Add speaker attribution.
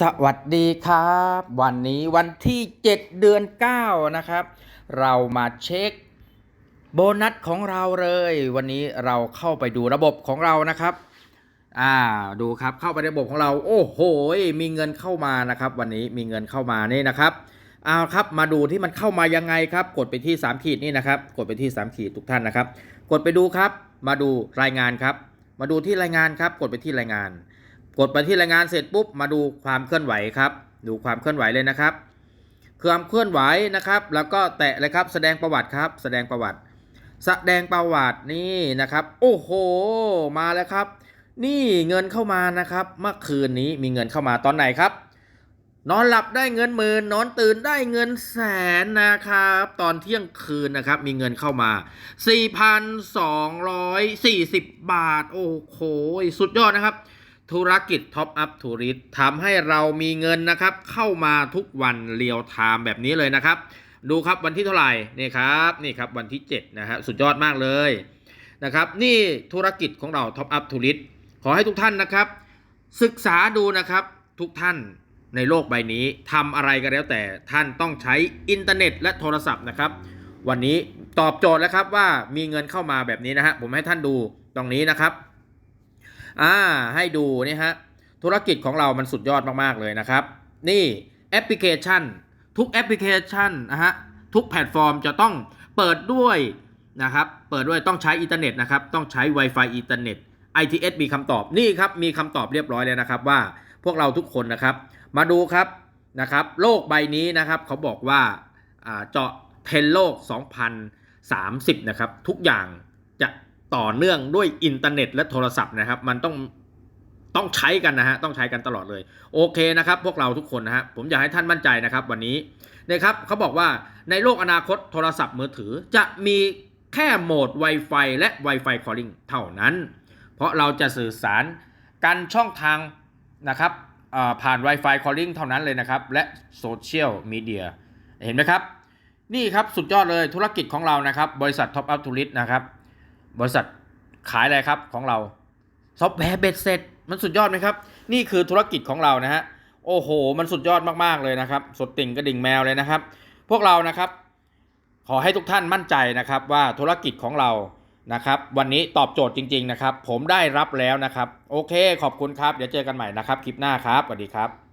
Speaker 1: สวัสดีครับ วันนี้วันที่ 7 เดือน 9 นะครับ เรามาเช็คโบนัสของเราเลย วันนี้เราเข้าไปดูระบบของเรานะครับ อ่าดูครับเข้าไปในระบบของเรา โอ้โห มีเงินเข้ามานะครับ วันนี้มีเงินเข้ามานี่นะครับเอาครับมาดูที่มันเข้ามายังไงครับ กดไปที่ 3 ขีดนี่นะครับ กดไปที่ 3 ขีดทุกท่านนะครับ กดไปดูครับ มาดูรายงานครับ มาดูที่รายงานครับ กดไปที่รายงาน กดไปที่รายงานเสร็จปุ๊บมาดูความเคลื่อนไหวครับ ดูความเคลื่อนไหวเลยนะครับความเคลื่อนไหวนะครับ แล้วก็แตะเลยครับ แสดงประวัติครับ แสดงประวัติ แสดงประวัตินี่นะครับ โอ้โห มาแล้วครับ นี่เงินเข้ามานะครับ เมื่อคืนนี้มีเงินเข้ามาตอนไหนครับ นอนหลับได้เงินหมื่นนอนตื่นได้เงินแสนนะครับ ตอนเที่ยงคืนนะครับ มีเงินเข้ามา 4,240 บาท โอ้โห สุดยอดนะครับ ธุรกิจท็อปอัพทูริสทำให้เรามีเงินนะครับ เข้ามาทุกวันเรียวไทม์แบบนี้เลยนะครับ ดูครับวันที่เท่าไหร่นี่ครับนี่ครับวันที่7นะฮะสุดยอดมากเลยนะครับ นี่ธุรกิจของเราท็อปอัพทูริสขอให้ทุกท่านนะครับ ศึกษาดูนะครับทุกท่านในโลกใบนี้ทำอะไรก็แล้วแต่ท่านต้องใช้อินเทอร์เน็ต และโทรศัพท์นะครับ วันนี้ตอบโจทย์แล้วครับว่ามีเงินเข้ามาแบบนี้นะฮะผมให้ท่านดูตรงนี้นะครับ อ่าให้ดูนี่ฮะธุรกิจของเรามันสุดยอดมาก ๆ เลยนะครับ นี่แอปพลิเคชัน ทุกแอปพลิเคชันนะฮะทุกแพลตฟอร์มจะต้องเปิดด้วยนะครับเปิดด้วยต้องใช้อินเทอร์เน็ตนะครับต้องใช้ Wi-Fi อินเทอร์เน็ต ITS มีคำตอบนี่ครับมีคำตอบเรียบร้อยแล้วนะครับว่าพวกเราทุกคนนะครับ มาดูครับนะครับ โลกใบนี้นะครับเขาบอกว่าเจาะเทรนโลก 2030 นะครับ ทุกอย่างจะ ต่อเนื่องด้วยอินเทอร์เน็ตและโทรศัพท์นะครับ มันต้องต้องใช้กันนะฮะต้องใช้กันตลอดเลย โอเคนะครับ พวกเราทุกคนนะฮะผมอยากให้ท่านมั่นใจนะครับ วันนี้นะครับเขาบอกว่าในโลกอนาคตโทรศัพท์มือถือจะมีแค่โหมด Wi-Fi และ Wi-Fi Calling เท่านั้น เพราะเราจะสื่อสารกันช่องทางนะครับผ่าน Wi-Fi Calling เท่านั้นเลยนะครับ และโซเชียลมีเดียเห็นไหมครับ นี่ครับสุดยอดเลยธุรกิจของเรานะครับ บริษัท Top Up Tourist นะครับ บริษัทขายอะไรครับของเราซอฟต์แวร์เบ็ดเสร็จ มันสุดยอดไหมครับ นี่คือธุรกิจของเรานะฮะโอ้โห มันสุดยอดมากๆเลยนะครับ สดติ่งกระดิ่งแมวเลยนะครับ พวกเรานะครับ ขอให้ทุกท่านมั่นใจนะครับว่าธุรกิจของเรานะครับ วันนี้ตอบโจทย์จริง ๆ นะครับ ผมได้รับแล้วนะครับ โอเค ขอบคุณครับ เดี๋ยวเจอกันใหม่นะครับ คลิปหน้าครับสวัสดีครับ